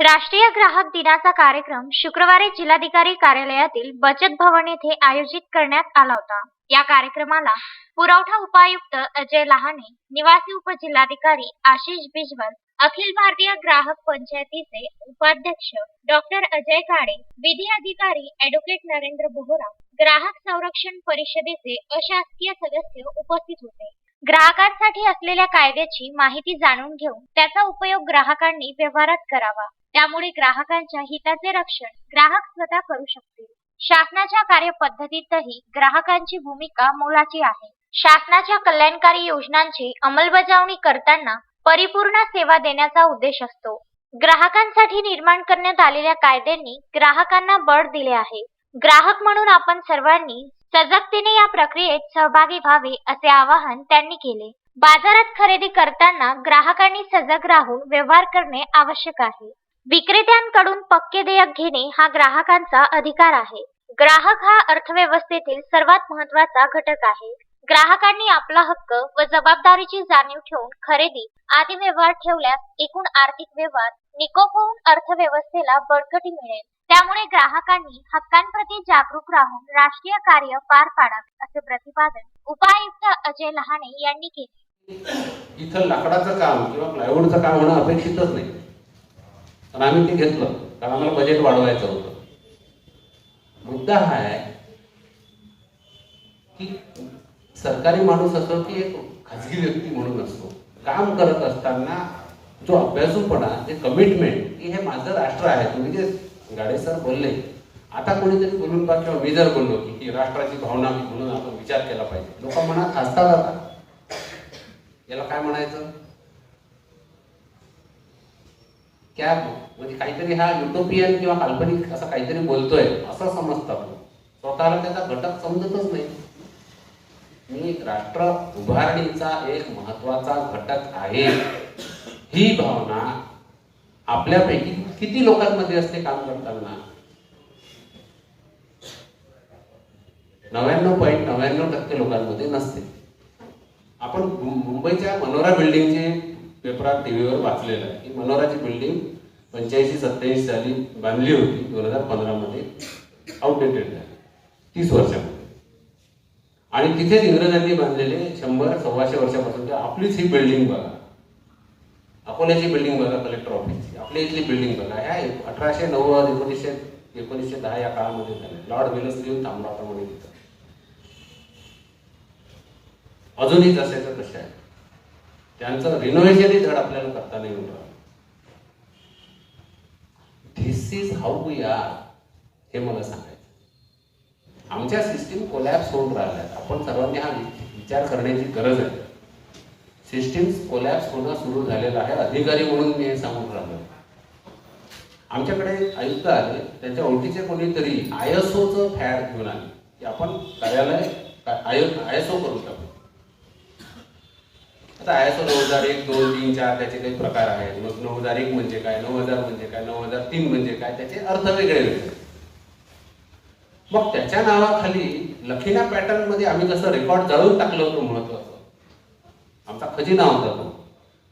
राष्ट्रीय ग्राहक दिनाचा कार्यक्रम शुक्रवारी जिल्हाधिकारी कार्यालयातील बचत भवन येथे आयोजित करण्यात आला होता. या कार्यक्रमाला पुरवठा उपायुक्त अजय लहाने निवासी उपजिल्हाधिकारी आशिष बिजवल अखिल भारतीय ग्राहक पंचायतीचे उपाध्यक्ष डॉक्टर अजय काळे विधी अधिकारी ऍडव्होकेट नरेंद्र बोहरा ग्राहक संरक्षण परिषदेचे अशासकीय सदस्य उपस्थित होते. ग्राहकांसाठी असलेल्या कायद्याची माहिती जाणून घेऊन त्याचा उपयोग ग्राहकांनी व्यवहारात करावा. त्यामुळे ग्राहकांच्या हिताचे रक्षण ग्राहक स्वतः करू शकतील. शासनाच्या कार्यपद्धतीतही ग्राहकांची भूमिका मोलाची आहे. शासनाच्या कल्याणकारी योजनांची अंमलबजावणी करताना परिपूर्ण सेवा देण्याचा उद्देश असतो. ग्राहकांसाठी निर्माण करण्यात आलेल्या कायद्यांनी ग्राहकांना बळ दिले आहे. ग्राहक म्हणून आपण सर्वांनी सजगतेने या प्रक्रियेत सहभागी व्हावे असे आवाहन त्यांनी केले. बाजारात खरेदी करताना ग्राहकांनी सजग राहून व्यवहार करणे आवश्यक आहे. विक्रेत्यांकडून पक्के देयक घेणे हा ग्राहकांचा अधिकार आहे. ग्राहक हा अर्थव्यवस्थेतील सर्वात महत्त्वाचा घटक आहे. ग्राहकांनी आपला हक्क व जबाबदारीची जाणीव ठेवून खरेदी आदी व्यवहार ठेवल्यास एकूण आर्थिक व्यवहार निकोप होऊन अर्थव्यवस्थेला बळकटी मिळेल. त्यामुळे ग्राहकांनी हक्कांप्रती जागरूक राहून राष्ट्रीय कार्य पार पाडावे असे प्रतिपादन उपायुक्त अजय लहाने यांनी केले. इथं लाकडाचं काम किंवा प्लायवूडचं काम होणं अपेक्षितच नाही. पण आम्ही ते घेतलं. कारण आम्हाला बजेट वाढवायचं होतं. मुद्दा हा आहे की सरकारी माणूस असो की एक खाजगी व्यक्ती म्हणून असतो काम करत असताना जो अभ्यासूपणा ते कमिटमेंट की हे माझं राष्ट्र आहे. तुम्ही जे गाडे सर बोलले. आता कोणीतरी बोलून बा किंवा मी जर बोललो की ही राष्ट्राची भावना म्हणून आपण विचार केला पाहिजे. लोक मनात हसतात आता. याला काय म्हणायचं? क्या म्हणजे काहीतरी हा युटोपियन किंवा काल्पनिक असं काहीतरी बोलतोय असं समजतात स्वतःला त्याचा घटक समजतच नाही. मी राष्ट्र उभारणीचा एक महत्त्वाचा घटक आहे. ही भावना आपल्यापैकी किती लोकांमध्ये असते काम करताना? नव्याण्णव पॉईंट नव्याण्णव टक्के लोकांमध्ये नसते. आपण मुंबईच्या मनोरा बिल्डिंगचे पेपरात टीव्हीवर वाचलेलं आहे. की मनोराची बिल्डिंग पंच्याऐंशी सत्याऐंशी साली बांधली होती दोन हजार पंधरामध्ये आउटडेटेड झाली. तीस वर्षामध्ये. आणि तिथेच इंग्रजांनी बांधलेले शंभर सव्वाशे वर्षापासून आपलीच ही बिल्डिंग बघा. अकोल्याची बिल्डिंग बघा कलेक्टर ऑफिसची आपल्या इथली बिल्डिंग बघा. ह्या अठराशे नव्वद एकोणीसशे एकोणीसशे दहा या काळामध्ये झाले. लॉर्ड विलस येऊन थांबला होता म्हणून तिथं. अजूनही जशाचं तसे आहे त्यांचं रिनोव्हेशनही धड आपल्याला करता नाही येऊन राहिलं. This is how we are हे मला सांगायचं. आमच्या सिस्टीम कोलॅप्स होऊन राहिल्या आपण सर्वांनी हा विचार करण्याची गरज आहे. सिस्टीम कोलॅप्स होणं सुरू झालेलं आहे अधिकारी म्हणून मी हे सांगून राहिलो. आमच्याकडे आयुक्त आले त्यांच्या ओळखीचे कोणीतरी आय एस ओचं फॅड घेऊन आले. की आपण कार्यालय आय एस ओ करू शकतो. आता आय एस ओ नऊ हजार एक दोन तीन चार त्याचे काही प्रकार आहेत. मग नऊ हजार एक म्हणजे काय नऊ हजार म्हणजे काय नऊ हजार तीन म्हणजे काय त्याचे अर्थ वेगळे वेगळे. मग त्याच्या नावाखाली लखीना पॅटर्नमध्ये आम्ही जसं रेकॉर्ड जळून टाकलं होतं महत्वाचं? आमचा खजिना होता तो.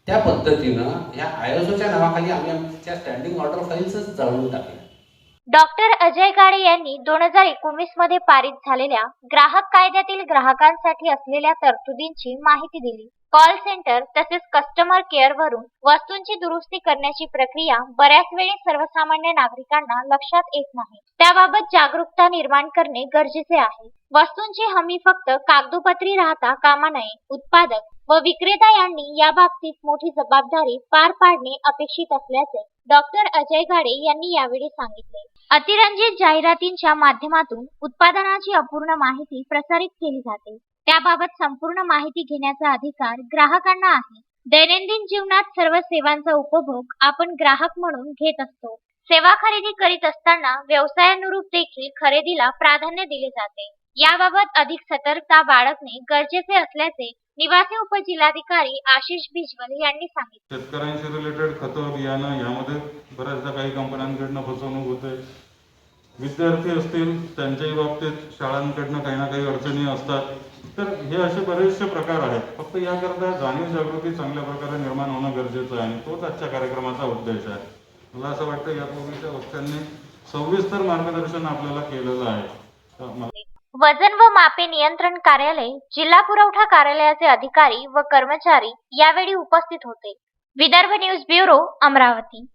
त्या पद्धतीनं या आय नावाखाली आम्ही आमच्या स्टँडिंग ऑर्डर फाईल्सच जळून टाकल्या. डॉक्टर अजय काळे यांनी दोन हजार एकोणीसमध्ये पारित झालेल्या ग्राहक कायद्यातील ग्राहकांसाठी असलेल्या तरतुदींची माहिती दिली. कॉल सेंटर तसेच कस्टमर केअर वरून वस्तूंची दुरुस्ती करण्याची प्रक्रिया बऱ्याच वेळी सर्वसामान्य नागरिकांना लक्षात येत नाही. त्याबाबत जागरूकता निर्माण करणे गरजेचे आहे. वस्तूंची हमी फक्त कागदोपत्री राहता कामा नये. उत्पादक व विक्रेता यांनी या बाबतीत मोठी जबाबदारी पार पाडणे अपेक्षित असल्याचे डॉक्टर अजय गाडे यांनी यावेळी सांगितले. अतिरंजित जाहिरातींच्या माध्यमातून उत्पादनाची अपूर्ण माहिती प्रसारित केली जाते. त्याबाबत संपूर्ण माहिती घेण्याचा अधिकार ग्राहकांना आहे. दैनंदिन जीवनात सर्व सेवांचा उपभोग आपण ग्राहक म्हणून घेत असतो. सेवा खरेदी करीत असताना व्यवसायानुरूप देखील खरेदीला प्राधान्य दिले जाते. याबाबत अधिक सतर्कता बाळगणे गरजेचे असल्याचे निवासी उपजिल्हाधिकारी आशिष बिजवल यांनी सांगितले. शेतकऱ्यांशी रिलेटेड खतं बियाणं यामध्ये बऱ्याचदा काही कंपन्यांकडनं फसवणूक होते. विद्यार्थी असतील त्यांच्याही बाबतीत शाळांकडनं काही ना काही अडचणी असतात. तर हे असे बरेचसे प्रकार आहेत. फक्त याकरता जाणीव जागृती चांगल्या प्रकारे निर्माण होणं गरजेचं आहे आणि तोच आजच्या कार्यक्रमाचा उद्देश आहे. मला असं वाटतं यापूर्वीच्या वक्त्यांनी सविस्तर मार्गदर्शन आपल्याला केलेलं आहे. वजन व मापे नियंत्रण कार्यालय जिल्हा पुरवठा कार्यालयाचे अधिकारी व कर्मचारी यावेळी उपस्थित होते. Vidarbha news bureau Amravati.